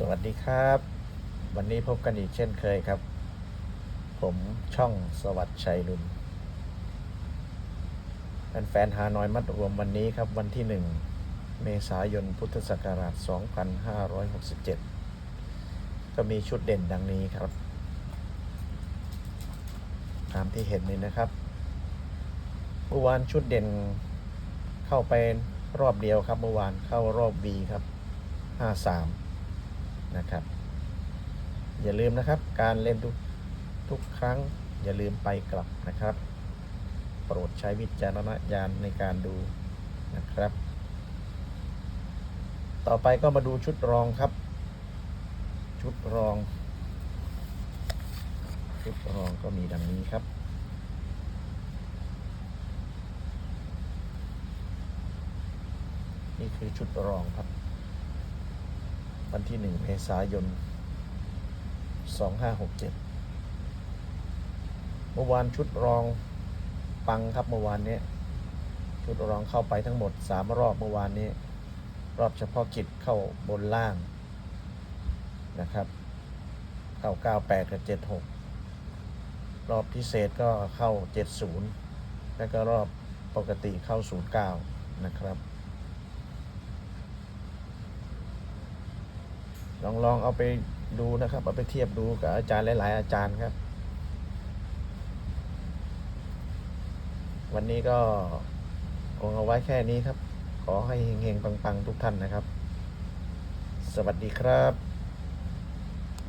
สวัสดีครับ วันนี้พบกันอีกเช่นเคยครับ ผมช่องสวัสดิ์ชัยลุนแฟนๆฮานอยมัดรวมวันนี้ครับ วันที่หนึ่งเมษายนพุทธศักราช 2567 ก็มีชุดเด่นดังนี้ครับ ตามที่เห็นนี่นะครับเมื่อวานชุดเด่นเข้าไปรอบเดียวครับเมื่อวานเข้ารอบ B ครับ 53 นะครับ อย่าลืมนะครับ การเล่นทุกทุกครั้ง อย่าลืมไปกลับนะครับ โปรดใช้วิจารณญาณในการดูนะครับ ต่อไปก็มาดูชุดรองครับ ชุดรอง ชุดรองก็มีดังนี้ครับนี่คือชุดรองครับ วันที่หนึ่งเมษายน2567เจ็ดเมื่อวานชุดรองปังครับเมื่อวานนี้ชุดรองเข้าไปทั้งหมด3รอบเมื่อวานนี้ รอบเฉพาะกิจเข้าบนล่างนะครับ เข้า 98 กับ 76 รอบพิเศษก็เข้า 70 แล้วก็รอบปกติเข้า 09 นะครับ ลองลองเอาไปดูนะครับ เอาไปเทียบดูกับอาจารย์หลาย ๆ อาจารย์ครับ วันนี้ก็คงเอาไว้แค่นี้ครับ ขอให้เฮงๆปัง ๆ ทุกท่านนะครับ สวัสดีครับ